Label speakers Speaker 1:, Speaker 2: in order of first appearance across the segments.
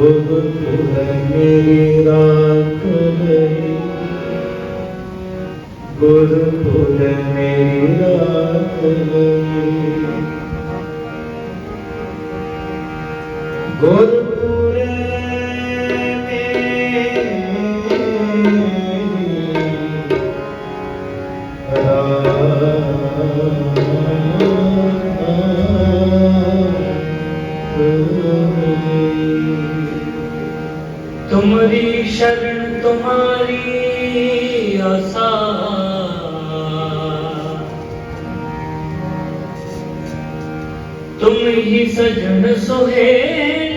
Speaker 1: Oh, the
Speaker 2: Holi शरण तुम्हारी आसा तुम ही सजन सुहे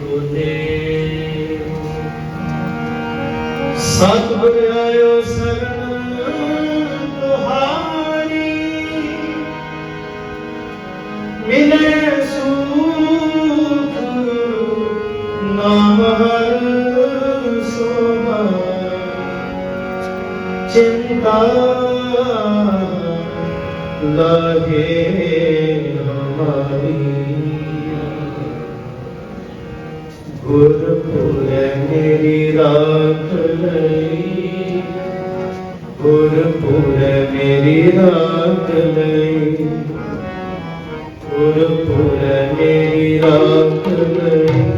Speaker 2: ਗੁਰਦੇਵ
Speaker 1: ਸਤਿਗੁਰ ਆਇਓ ਸਰਣ ਤੁਹਾਰੀ। ਮਿਲੇ ਸੂਤ ਨਾਮ ਹਰ ਸੋਨਾ ਚਿੰਤਾ ਲਗੇ ਹਮਾਰੀ। ਗੁਰ ਭੁਲੇ ਮੇਰੀ ਰਾਖ ਲਈ। ਗੁਰ ਭੁਲੇ ਮੇਰੀ ਰਾਖ ਲਈ। ਗੁਰ ਭੁਲੇ ਮੇਰੀ ਰਾਖ ਲਈ।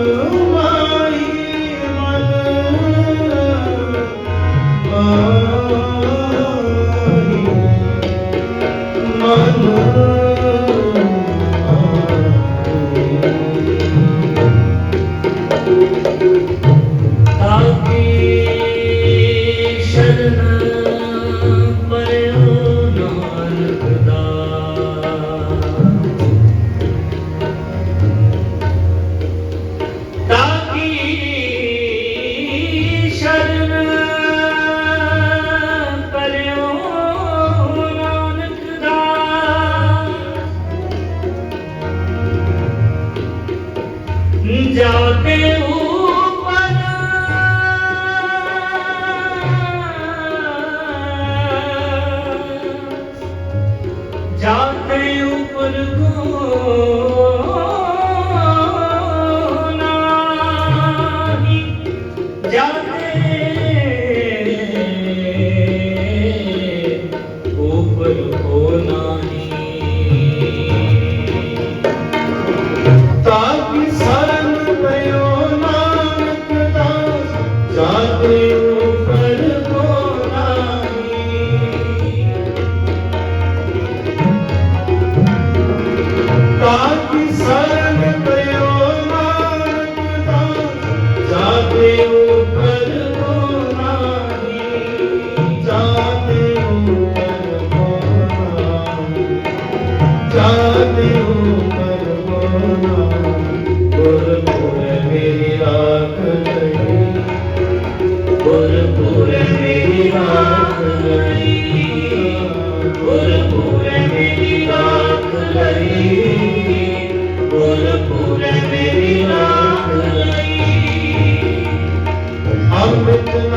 Speaker 1: जाते ऊपर जाते ऊपर को जाते ਅੰਮ੍ਰਿਤ